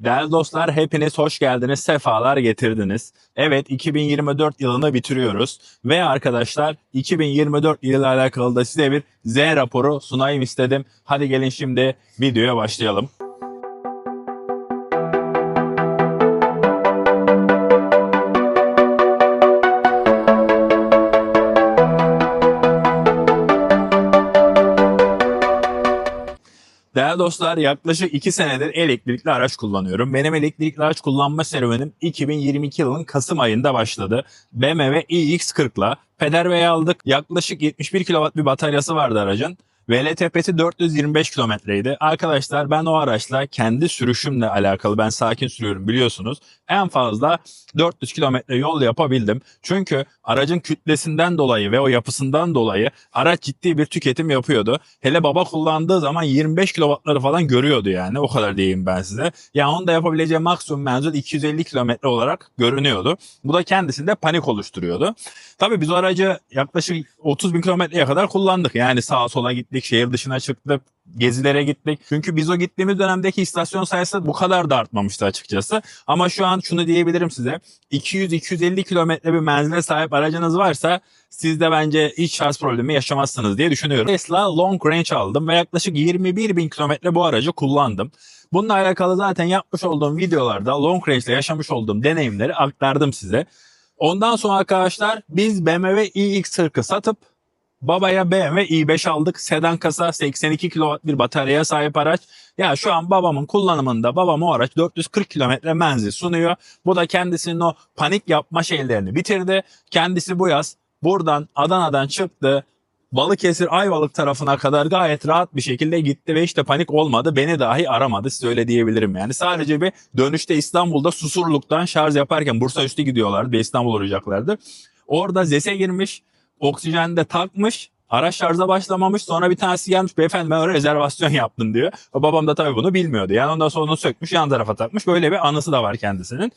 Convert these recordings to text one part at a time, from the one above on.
Değerli dostlar hepiniz hoş geldiniz, sefalar getirdiniz. Evet 2024 yılını bitiriyoruz ve arkadaşlar 2024 yılıyla alakalı da size bir Z raporu sunayım istedim. Hadi gelin şimdi videoya başlayalım. Değerli dostlar yaklaşık 2 senedir elektrikli araç kullanıyorum. Benim elektrikli araç kullanma serüvenim 2022 yılının Kasım ayında başladı. BMW iX40'la peder aldık. Yaklaşık 71 kW bir bataryası vardı aracın. VLTP'si 425 kilometreydi. Arkadaşlar ben o araçla kendi sürüşümle alakalı ben sakin sürüyorum biliyorsunuz. En fazla 400 kilometre yol yapabildim. Çünkü aracın kütlesinden dolayı ve o yapısından dolayı araç ciddi bir tüketim yapıyordu. Hele baba kullandığı zaman 25 kilowattları falan görüyordu yani. O kadar diyeyim ben size. Yani onu da yapabileceği maksimum menzil 250 kilometre olarak görünüyordu. Bu da kendisinde panik oluşturuyordu. Tabii biz o aracı yaklaşık 30 bin kilometreye kadar kullandık. Yani sağa sola gittik, şehir dışına çıktık, gezilere gittik. Çünkü biz o gittiğimiz dönemdeki istasyon sayısı bu kadar da artmamıştı açıkçası. Ama şu an şunu diyebilirim size. 200-250 kilometre bir menzile sahip aracınız varsa siz de bence hiç şarj problemi yaşamazsınız diye düşünüyorum. Tesla Long Range aldım ve yaklaşık 21 bin kilometre bu aracı kullandım. Bununla alakalı zaten yapmış olduğum videolarda Long Range ile yaşamış olduğum deneyimleri aktardım size. Ondan sonra arkadaşlar biz BMW iX40'ı satıp babaya BMW i5 aldık. Sedan kasa 82 kW bir bataryaya sahip araç. Ya şu an babamın kullanımında babam o araç 440 kilometre menzil sunuyor. Bu da kendisinin o panik yapma şeylerini bitirdi. Kendisi bu yaz buradan Adana'dan çıktı. Balıkesir Ayvalık tarafına kadar gayet rahat bir şekilde gitti ve işte panik olmadı. Beni dahi aramadı size öyle diyebilirim yani. Sadece bir dönüşte İstanbul'da Susurluk'tan şarj yaparken Bursa üstü gidiyorlardı ve İstanbul olacaklardı. Orada ZES'e girmiş, oksijende takmış, araç şarja başlamamış. Sonra bir tanesi gelmiş beyefendi ben oraya rezervasyon yaptım diyor. Babam da tabii bunu bilmiyordu. Yani ondan sonra onu sökmüş yan tarafa takmış. Böyle bir anısı da var kendisinin.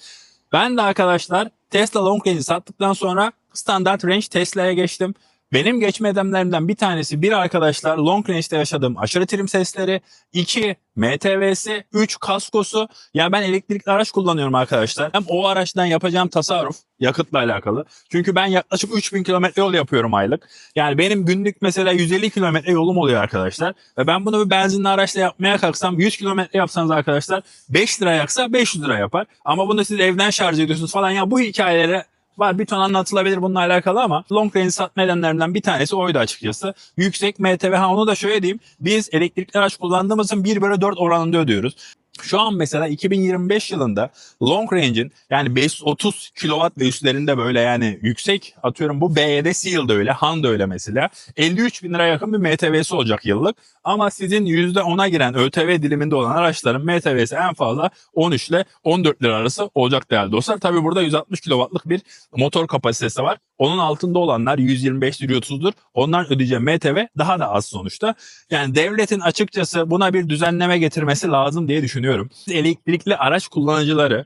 Ben de arkadaşlar Tesla Long Range'i sattıktan sonra standart range Tesla'ya geçtim. Benim geçme edemlerimden bir tanesi bir arkadaşlar Long Range'de yaşadığım aşırı trim sesleri, iki MTV'si, üç kaskosu. Ya ben elektrikli araç kullanıyorum arkadaşlar. Hem o araçtan yapacağım tasarruf yakıtla alakalı. Çünkü ben yaklaşık 3000 kilometre yol yapıyorum aylık. Yani benim günlük mesela 150 kilometre yolum oluyor arkadaşlar. Ve ben bunu bir benzinli araçla yapmaya kalksam 100 kilometre yapsanız arkadaşlar 5 lira yaksa 500 lira yapar. Ama bunu siz evden şarj ediyorsunuz falan. Ya bu hikayelere var bir ton anlatılabilir bununla alakalı ama long range satma nedenlerinden bir tanesi oydu açıkçası. Yüksek MTV ha onu da şöyle diyeyim. Biz elektrikli araç kullandığımızın 1 bölü 4 oranında ödüyoruz. Şu an mesela 2025 yılında long range'in yani 530 kW ve üstlerinde böyle yani yüksek atıyorum bu BYD Seal öyle, Han da öyle mesela. 53 bin lira yakın bir MTV'si olacak yıllık. Ama sizin %10'a giren ÖTV diliminde olan araçların MTV'si en fazla 13 ile 14 lira arası olacak değerli dostlar. Tabi burada 160 kW'lık bir motor kapasitesi var. Onun altında olanlar 125-130'dur. Onlar ödeyeceği MTV daha da az sonuçta. Yani devletin açıkçası buna bir düzenleme getirmesi lazım diye düşünüyorum. Elektrikli araç kullanıcıları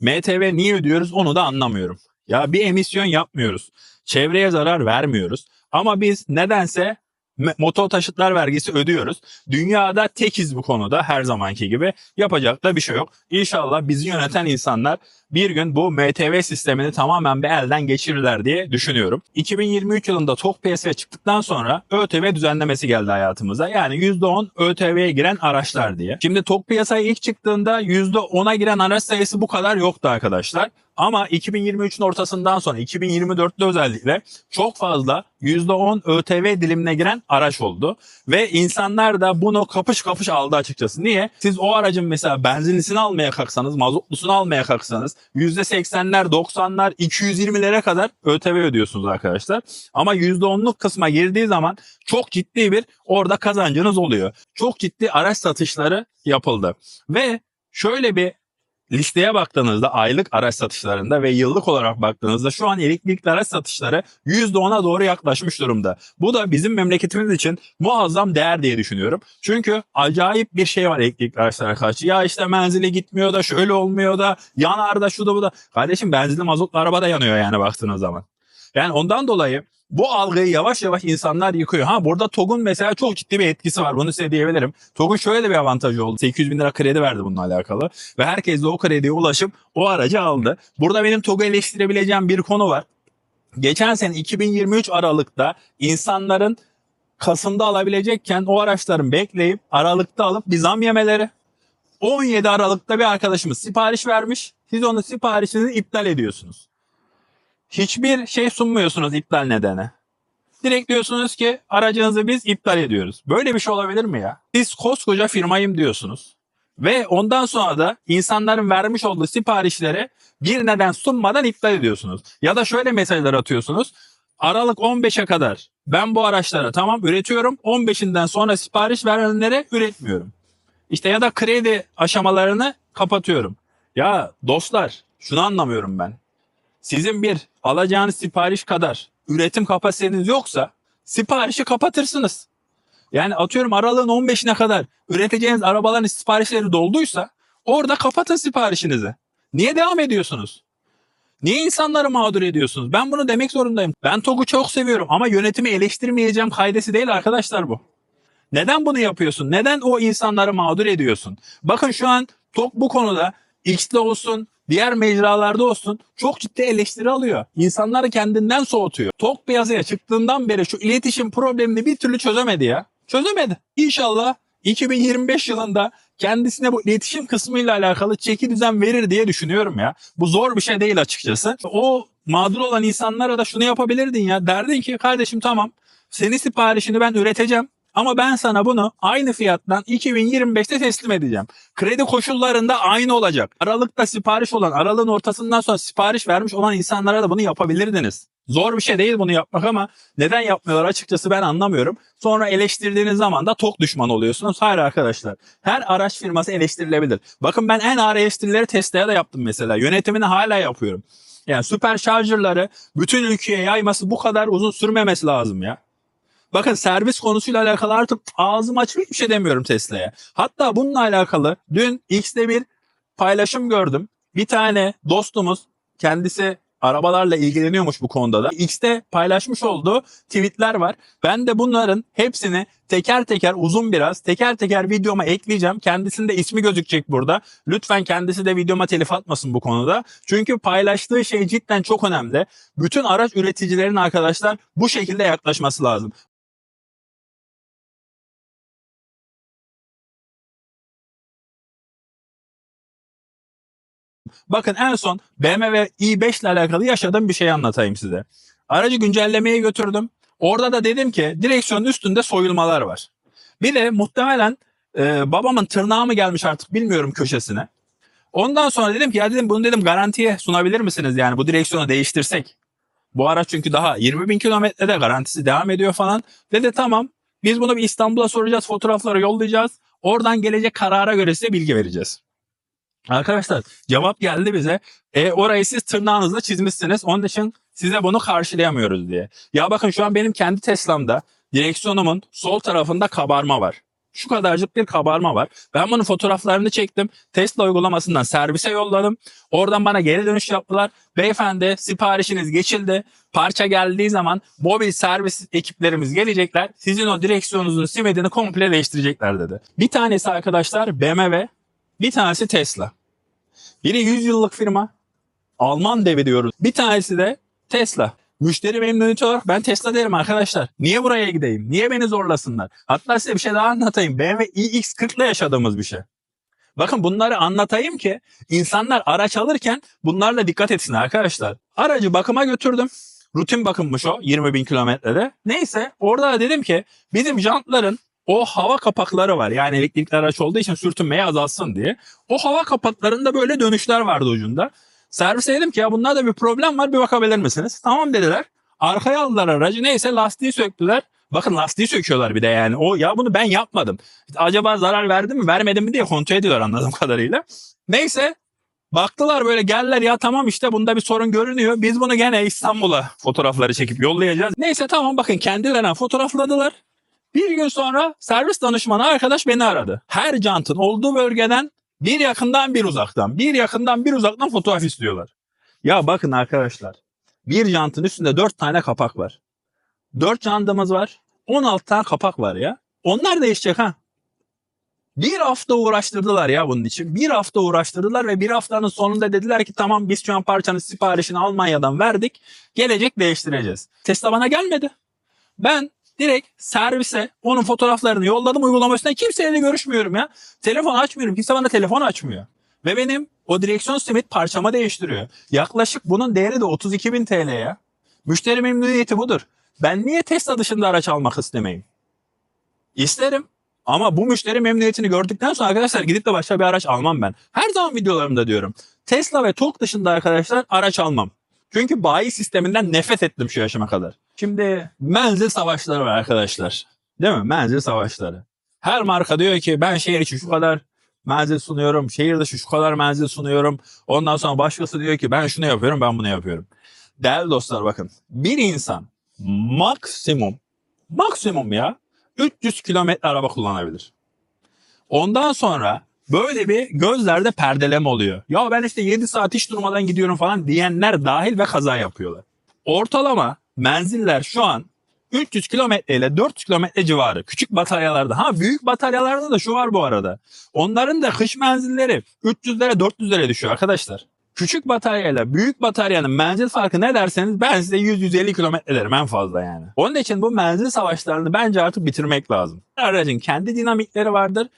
MTV niye ödüyoruz onu da anlamıyorum. Ya bir emisyon yapmıyoruz. Çevreye zarar vermiyoruz. Ama biz nedense motor taşıtlar vergisi ödüyoruz. Dünyada tekiz bu konuda her zamanki gibi. Yapacak da bir şey yok. İnşallah bizi yöneten insanlar bir gün bu MTV sistemini tamamen bir elden geçirirler diye düşünüyorum. 2023 yılında TOK PSV çıktıktan sonra ÖTV düzenlemesi geldi hayatımıza. Yani %10 ÖTV'ye giren araçlar diye. Şimdi TOK piyasaya ilk çıktığında %10'a giren araç sayısı bu kadar yoktu arkadaşlar. Ama 2023'ün ortasından sonra 2024'te özellikle çok fazla %10 ÖTV dilimine giren araç oldu. Ve insanlar da bunu kapış kapış aldı açıkçası. Niye? Siz o aracın mesela benzinlisini almaya kalksanız, mazotlusunu almaya kalksanız %80'ler, 90'lar, 220'lere kadar ÖTV ödüyorsunuz arkadaşlar. Ama %10'luk kısma girdiği zaman çok ciddi bir orada kazancınız oluyor. Çok ciddi araç satışları yapıldı. Ve şöyle bir listeye baktığınızda aylık araç satışlarında ve yıllık olarak baktığınızda şu an elektrikli araç satışları %10'a doğru yaklaşmış durumda. Bu da bizim memleketimiz için muazzam değer diye düşünüyorum. Çünkü acayip bir şey var elektrikli araçlara karşı. Ya işte menzili gitmiyor da şöyle olmuyor da yanar da şu da bu da. Kardeşim benzinli mazotlu araba da yanıyor yani baktığınız zaman. Yani ondan dolayı bu algıyı yavaş yavaş insanlar yıkıyor. Ha burada TOG'un mesela çok ciddi bir etkisi var. Bunu size diyebilirim. TOG'un şöyle de bir avantajı oldu. 800 bin lira kredi verdi bununla alakalı. Ve herkes de o krediye ulaşıp o aracı aldı. Burada benim TOG'u eleştirebileceğim bir konu var. Geçen sene 2023 Aralık'ta insanların Kasım'da alabilecekken o araçların bekleyip Aralık'ta alıp bir zam yemeleri. 17 Aralık'ta bir arkadaşımız sipariş vermiş. Siz onun siparişini iptal ediyorsunuz. Hiçbir şey sunmuyorsunuz iptal nedeni. Direkt diyorsunuz ki aracınızı biz iptal ediyoruz. Böyle bir şey olabilir mi ya? Siz koskoca firmayım diyorsunuz. Ve ondan sonra da insanların vermiş olduğu siparişleri bir neden sunmadan iptal ediyorsunuz. Ya da şöyle mesajlar atıyorsunuz. Aralık 15'e kadar ben bu araçları tamam üretiyorum. 15'inden sonra sipariş verenlere üretmiyorum. İşte ya da kredi aşamalarını kapatıyorum. Ya dostlar şunu anlamıyorum ben. Sizin bir alacağınız sipariş kadar üretim kapasiteniz yoksa siparişi kapatırsınız. Yani atıyorum aralığın 15'ine kadar üreteceğiniz arabaların siparişleri dolduysa orada kapatın siparişinizi. Niye devam ediyorsunuz? Niye insanları mağdur ediyorsunuz? Ben bunu demek zorundayım. Ben TOG'u çok seviyorum ama yönetimi eleştirmeyeceğim kaidesi değil arkadaşlar bu. Neden bunu yapıyorsun? Neden o insanları mağdur ediyorsun? Bakın şu an TOG bu konuda X'de olsun, diğer mecralarda olsun çok ciddi eleştiri alıyor. İnsanları kendinden soğutuyor. TOG piyasaya çıktığından beri şu iletişim problemini bir türlü çözemedi ya. Çözemedi. İnşallah 2025 yılında kendisine bu iletişim kısmıyla alakalı çeki düzen verir diye düşünüyorum ya. Bu zor bir şey değil açıkçası. O mağdur olan insanlara da şunu yapabilirdin ya. Derdin ki kardeşim tamam senin siparişini ben üreteceğim. Ama ben sana bunu aynı fiyattan 2025'te teslim edeceğim. Kredi koşullarında aynı olacak. Aralıkta sipariş olan, aralığın ortasından sonra sipariş vermiş olan insanlara da bunu yapabilirdiniz. Zor bir şey değil bunu yapmak ama neden yapmıyorlar açıkçası ben anlamıyorum. Sonra eleştirdiğiniz zaman da tok düşman oluyorsunuz. Hayır arkadaşlar. Her araç firması eleştirilebilir. Bakın ben en ağır eleştirileri Tesla'ya da yaptım mesela. Yönetimini hala yapıyorum. Yani süper şarjırları bütün ülkeye yayması bu kadar uzun sürmemesi lazım ya. Bakın servis konusuyla alakalı artık ağzım açık hiçbir şey demiyorum Tesla'ya. Hatta bununla alakalı dün X'de bir paylaşım gördüm. Bir tane dostumuz kendisi arabalarla ilgileniyormuş bu konuda da. X'te paylaşmış olduğu tweetler var. Ben de bunların hepsini teker teker uzun biraz teker teker videoma ekleyeceğim. Kendisinde ismi gözükecek burada. Lütfen kendisi de videoma telif atmasın bu konuda. Çünkü paylaştığı şey cidden çok önemli. Bütün araç üreticilerin arkadaşlar bu şekilde yaklaşması lazım. Bakın en son BMW i5 ile alakalı yaşadığım bir şey anlatayım size. Aracı güncellemeye götürdüm. Orada da dedim ki direksiyonun üstünde soyulmalar var. Bir de muhtemelen e, babamın tırnağı mı gelmiş artık bilmiyorum köşesine. Ondan sonra dedim ki ya dedim bunu dedim garantiye sunabilir misiniz yani bu direksiyonu değiştirsek. Bu araç çünkü daha 20 bin kilometrede garantisi devam ediyor falan. Dedi tamam biz bunu bir İstanbul'a soracağız fotoğrafları yollayacağız. Oradan gelecek karara göre size bilgi vereceğiz. Arkadaşlar cevap geldi bize. E, orayı siz tırnağınızla çizmişsiniz. Onun için size bunu karşılayamıyoruz diye. Ya bakın şu an benim kendi Tesla'mda direksiyonumun sol tarafında kabarma var. Şu kadarcık bir kabarma var. Ben bunun fotoğraflarını çektim. Tesla uygulamasından servise yolladım. Oradan bana geri dönüş yaptılar. Beyefendi siparişiniz geçildi. Parça geldiği zaman mobil servis ekiplerimiz gelecekler. Sizin o direksiyonunuzun simidini komple değiştirecekler dedi. Bir tanesi arkadaşlar BMW, bir tanesi Tesla. Biri 100 yıllık firma. Alman devi diyoruz. Bir tanesi de Tesla. Müşteri memnuniyeti olarak ben Tesla derim arkadaşlar. Niye buraya gideyim? Niye beni zorlasınlar? Hatta size bir şey daha anlatayım. BMW iX40 ile yaşadığımız bir şey. Bakın bunları anlatayım ki insanlar araç alırken bunlarla dikkat etsin arkadaşlar. Aracı bakıma götürdüm. Rutin bakımmış o 20 bin kilometrede. Neyse orada da dedim ki bizim jantların o hava kapakları var. Yani elektrikli araç olduğu için sürtünmeyi azaltsın diye. O hava kapaklarında böyle dönüşler vardı ucunda. Servise dedim ki ya bunlarda bir problem var bir bakabilir misiniz? Tamam dediler. Arkaya aldılar aracı neyse lastiği söktüler. Bakın lastiği söküyorlar bir de yani. O ya bunu ben yapmadım. Acaba zarar verdi mi vermedi mi diye kontrol ediyorlar anladığım kadarıyla. Neyse baktılar böyle geldiler ya tamam işte bunda bir sorun görünüyor. Biz bunu gene İstanbul'a fotoğrafları çekip yollayacağız. Neyse tamam bakın kendilerine fotoğrafladılar. Bir gün sonra servis danışmanı arkadaş beni aradı. Her jantın olduğu bölgeden bir yakından bir uzaktan, bir yakından bir uzaktan fotoğraf istiyorlar. Ya bakın arkadaşlar Bir jantın üstünde 4 tane kapak var. 4 jantımız var. 16 tane kapak var ya. Onlar değişecek ha. Bir hafta uğraştırdılar ya bunun için. Bir hafta uğraştırdılar ve bir haftanın sonunda dediler ki tamam biz şu an parçanın siparişini Almanya'dan verdik. Gelecek değiştireceğiz. Tesla bana gelmedi. Ben direkt servise onun fotoğraflarını yolladım uygulama üstünden kimseyle görüşmüyorum ya. Telefon açmıyorum. Kimse bana telefon açmıyor. Ve benim o direksiyon simit parçama değiştiriyor. Yaklaşık bunun değeri de 32 bin TL ya. Müşteri memnuniyeti budur. Ben niye Tesla dışında araç almak istemeyim? İsterim. Ama bu müşteri memnuniyetini gördükten sonra arkadaşlar gidip de başka bir araç almam ben. Her zaman videolarımda diyorum. Tesla ve TOG dışında arkadaşlar araç almam. Çünkü bayi sisteminden nefret ettim şu yaşıma kadar. Şimdi menzil savaşları var arkadaşlar. Değil mi? Menzil savaşları. Her marka diyor ki ben şehir içi şu kadar menzil sunuyorum. Şehir dışı şu kadar menzil sunuyorum. Ondan sonra başkası diyor ki ben şunu yapıyorum ben bunu yapıyorum. Değerli dostlar bakın. Bir insan maksimum maksimum ya 300 kilometre araba kullanabilir. Ondan sonra böyle bir gözlerde perdeleme oluyor. Ya ben işte 7 saat hiç durmadan gidiyorum falan diyenler dahil ve kaza yapıyorlar. Ortalama menziller şu an 300 kilometre ile 400 kilometre civarı. Küçük bataryalarda. Ha büyük bataryalarda da şu var bu arada. Onların da kış menzilleri 300'lere 400'lere düşüyor arkadaşlar. Küçük bataryayla büyük bataryanın menzil farkı ne derseniz ben size 100-150 kilometre derim en fazla yani. Onun için bu menzil savaşlarını bence artık bitirmek lazım. Her aracın kendi dinamikleri vardır.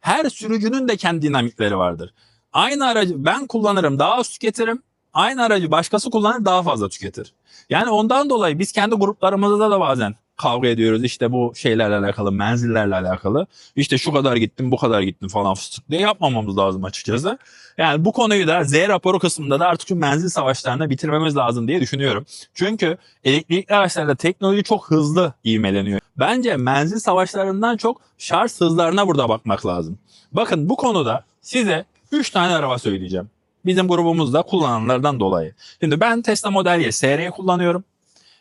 Her sürücünün de kendi dinamikleri vardır. Aynı aracı ben kullanırım daha az tüketirim. Aynı aracı başkası kullanır daha fazla tüketir. Yani ondan dolayı biz kendi gruplarımızda da bazen kavga ediyoruz işte bu şeylerle alakalı, menzillerle alakalı. İşte şu kadar gittim, bu kadar gittim falan fıstık diye yapmamamız lazım açıkçası. Yani bu konuyu da Z raporu kısmında da artık şu menzil savaşlarını bitirmemiz lazım diye düşünüyorum. Çünkü elektrikli araçlarda teknoloji çok hızlı ivmeleniyor. Bence menzil savaşlarından çok şarj hızlarına burada bakmak lazım. Bakın bu konuda size 3 tane araba söyleyeceğim. Bizim grubumuzda kullananlardan dolayı. Şimdi ben Tesla Model Y SR'yi kullanıyorum.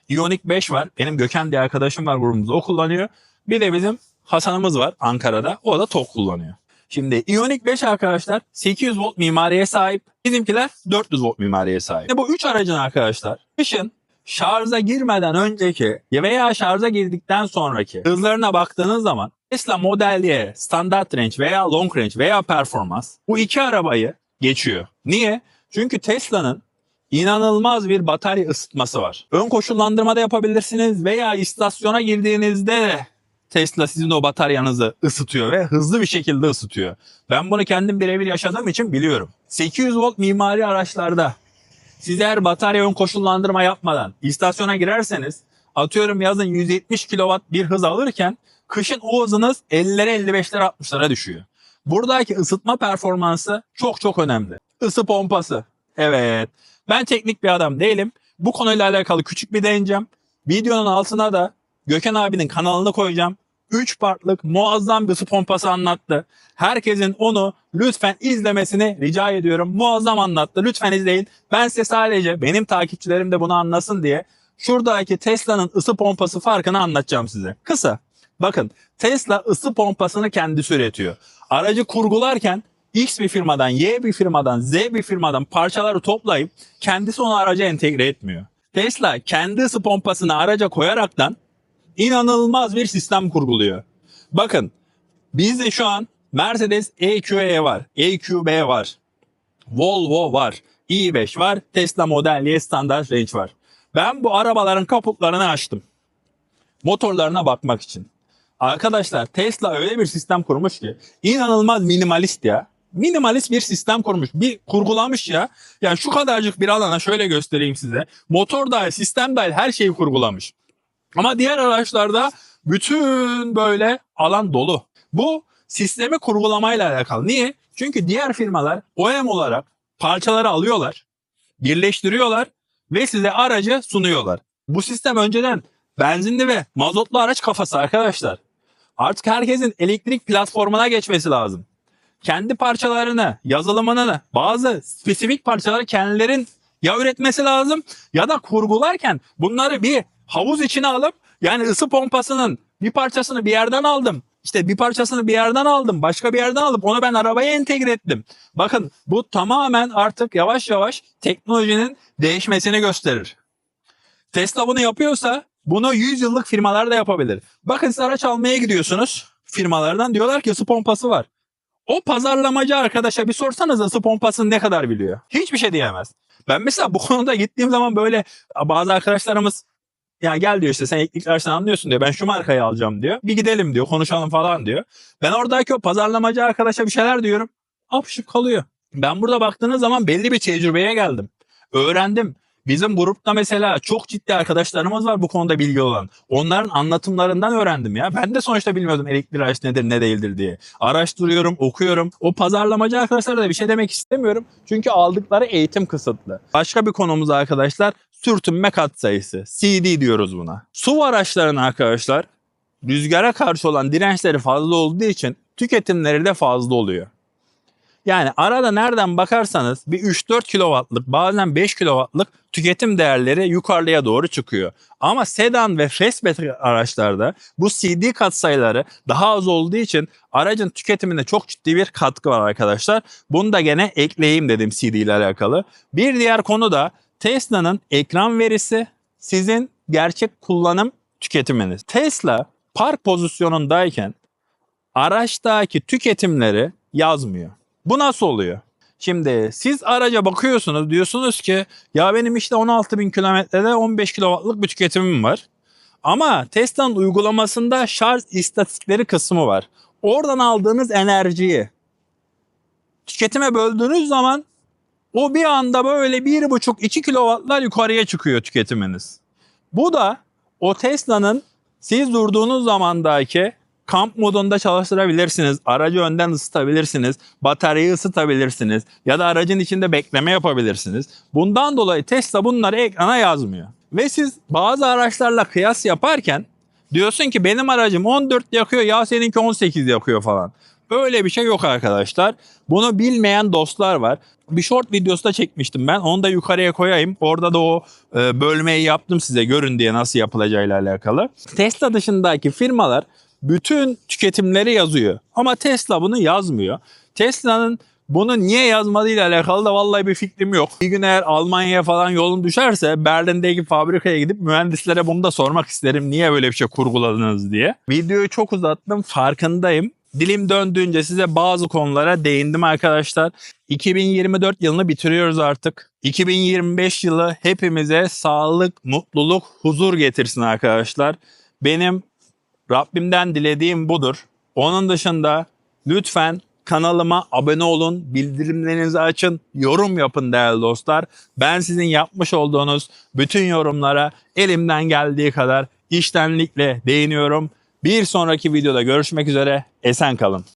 Ioniq 5 var. Benim Gökhan diye arkadaşım var grubumuzda o kullanıyor. Bir de bizim Hasan'ımız var Ankara'da. O da TOG kullanıyor. Şimdi Ioniq 5 arkadaşlar 800 volt mimariye sahip. Bizimkiler 400 volt mimariye sahip. Bu 3 aracın arkadaşlar kışın şarja girmeden önceki veya şarja girdikten sonraki hızlarına baktığınız zaman Tesla Model Y, Standard Range veya Long Range veya Performance bu iki arabayı geçiyor. Niye? Çünkü Tesla'nın inanılmaz bir batarya ısıtması var. Ön koşullandırma da yapabilirsiniz veya istasyona girdiğinizde de Tesla sizin o bataryanızı ısıtıyor ve hızlı bir şekilde ısıtıyor. Ben bunu kendim birebir yaşadığım için biliyorum. 800 volt mimari araçlarda siz eğer batarya ön koşullandırma yapmadan istasyona girerseniz atıyorum yazın 170 kW bir hız alırken kışın o hızınız 50'lere 55'lere 60'lara düşüyor. Buradaki ısıtma performansı çok çok önemli. Isı pompası. Evet. Ben teknik bir adam değilim. Bu konuyla alakalı küçük bir değineceğim. Videonun altına da Gökhan abinin kanalını koyacağım. 3 partlık muazzam bir ısı pompası anlattı. Herkesin onu lütfen izlemesini rica ediyorum. Muazzam anlattı. Lütfen izleyin. Ben size sadece benim takipçilerim de bunu anlasın diye şuradaki Tesla'nın ısı pompası farkını anlatacağım size. Kısa. Bakın Tesla ısı pompasını kendisi üretiyor. Aracı kurgularken X bir firmadan, Y bir firmadan, Z bir firmadan parçaları toplayıp kendisi onu araca entegre etmiyor. Tesla kendi ısı pompasını araca koyaraktan inanılmaz bir sistem kurguluyor. Bakın bizde şu an Mercedes EQE var, EQB var, Volvo var, i5 var, Tesla Model Y Standard Range var. Ben bu arabaların kaputlarını açtım. Motorlarına bakmak için. Arkadaşlar Tesla öyle bir sistem kurmuş ki inanılmaz minimalist ya. Minimalist bir sistem kurmuş. Bir kurgulamış ya. Yani şu kadarcık bir alana şöyle göstereyim size. Motor dahil, sistem dahil her şeyi kurgulamış. Ama diğer araçlarda bütün böyle alan dolu. Bu sistemi kurgulamayla alakalı. Niye? Çünkü diğer firmalar OEM olarak parçaları alıyorlar, birleştiriyorlar ve size aracı sunuyorlar. Bu sistem önceden benzinli ve mazotlu araç kafası arkadaşlar. Artık herkesin elektrik platformuna geçmesi lazım. Kendi parçalarını, yazılımını, bazı spesifik parçaları kendilerin ya üretmesi lazım ya da kurgularken bunları bir havuz içine alıp yani ısı pompasının bir parçasını bir yerden aldım. İşte bir parçasını bir yerden aldım. Başka bir yerden alıp onu ben arabaya entegre ettim. Bakın bu tamamen artık yavaş yavaş teknolojinin değişmesini gösterir. Tesla bunu yapıyorsa bunu 100 yıllık firmalar da yapabilir. Bakın siz araç almaya gidiyorsunuz firmalardan diyorlar ki ısı pompası var. O pazarlamacı arkadaşa bir sorsanız ısı pompasını ne kadar biliyor? Hiçbir şey diyemez. Ben mesela bu konuda gittiğim zaman böyle bazı arkadaşlarımız ya gel diyor işte sen elektrikli araçtan anlıyorsun diyor. Ben şu markayı alacağım diyor. Bir gidelim diyor konuşalım falan diyor. Ben oradaki o pazarlamacı arkadaşa bir şeyler diyorum. Apşıp kalıyor. Ben burada baktığınız zaman belli bir tecrübeye geldim. Öğrendim. Bizim grupta mesela çok ciddi arkadaşlarımız var bu konuda bilgi olan. Onların anlatımlarından öğrendim ya. Ben de sonuçta bilmiyordum elektrikli araç nedir ne değildir diye. Araştırıyorum, okuyorum. O pazarlamacı arkadaşlara da bir şey demek istemiyorum. Çünkü aldıkları eğitim kısıtlı. Başka bir konumuz arkadaşlar sürtünme katsayısı. CD diyoruz buna. Su araçlarının arkadaşlar rüzgara karşı olan dirençleri fazla olduğu için tüketimleri de fazla oluyor. Yani arada nereden bakarsanız bir 3-4 kW'lık bazen 5 kW'lık tüketim değerleri yukarıya doğru çıkıyor. Ama sedan ve fastback araçlarda bu CD katsayıları daha az olduğu için aracın tüketiminde çok ciddi bir katkı var arkadaşlar. Bunu da gene ekleyeyim dedim CD ile alakalı. Bir diğer konu da Tesla'nın ekran verisi sizin gerçek kullanım tüketiminiz. Tesla park pozisyonundayken araçtaki tüketimleri yazmıyor. Bu nasıl oluyor? Şimdi siz araca bakıyorsunuz diyorsunuz ki ya benim işte 16 bin kilometrede 15 kW'lık bir tüketimim var. Ama Tesla'nın uygulamasında şarj istatistikleri kısmı var. Oradan aldığınız enerjiyi tüketime böldüğünüz zaman o bir anda böyle 1,5-2 kW'lar yukarıya çıkıyor tüketiminiz. Bu da o Tesla'nın siz durduğunuz zamandaki kamp modunda çalıştırabilirsiniz. Aracı önden ısıtabilirsiniz. Bataryayı ısıtabilirsiniz. Ya da aracın içinde bekleme yapabilirsiniz. Bundan dolayı Tesla bunları ekrana yazmıyor. Ve siz bazı araçlarla kıyas yaparken diyorsun ki benim aracım 14 yakıyor ya seninki 18 yakıyor falan. Böyle bir şey yok arkadaşlar. Bunu bilmeyen dostlar var. Bir short videosu da çekmiştim ben. Onu da yukarıya koyayım. Orada da o e, bölmeyi yaptım size görün diye nasıl yapılacağıyla alakalı. Tesla dışındaki firmalar bütün tüketimleri yazıyor. Ama Tesla bunu yazmıyor. Tesla'nın bunu niye yazmadığıyla alakalı da vallahi bir fikrim yok. Bir gün eğer Almanya'ya falan yolum düşerse Berlin'deki fabrikaya gidip mühendislere bunu da sormak isterim. Niye böyle bir şey kurguladınız diye. Videoyu çok uzattım farkındayım. Dilim döndüğünce size bazı konulara değindim arkadaşlar. 2024 yılını bitiriyoruz artık. 2025 yılı hepimize sağlık, mutluluk, huzur getirsin arkadaşlar. Benim Rabbimden dilediğim budur. Onun dışında lütfen kanalıma abone olun, bildirimlerinizi açın, yorum yapın değerli dostlar. Ben sizin yapmış olduğunuz bütün yorumlara elimden geldiği kadar iştenlikle değiniyorum. Bir sonraki videoda görüşmek üzere. Esen kalın.